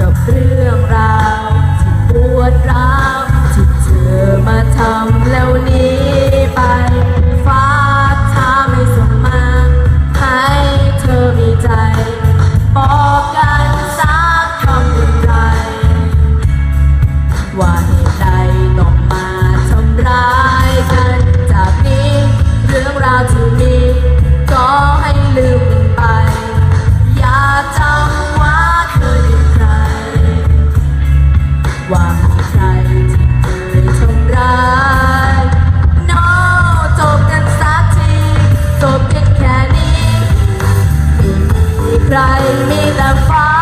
กับเรื่องราวที่ปวดร้าวที่เธอมาทำแล้วนี้ ใครมีแต่ฟ้า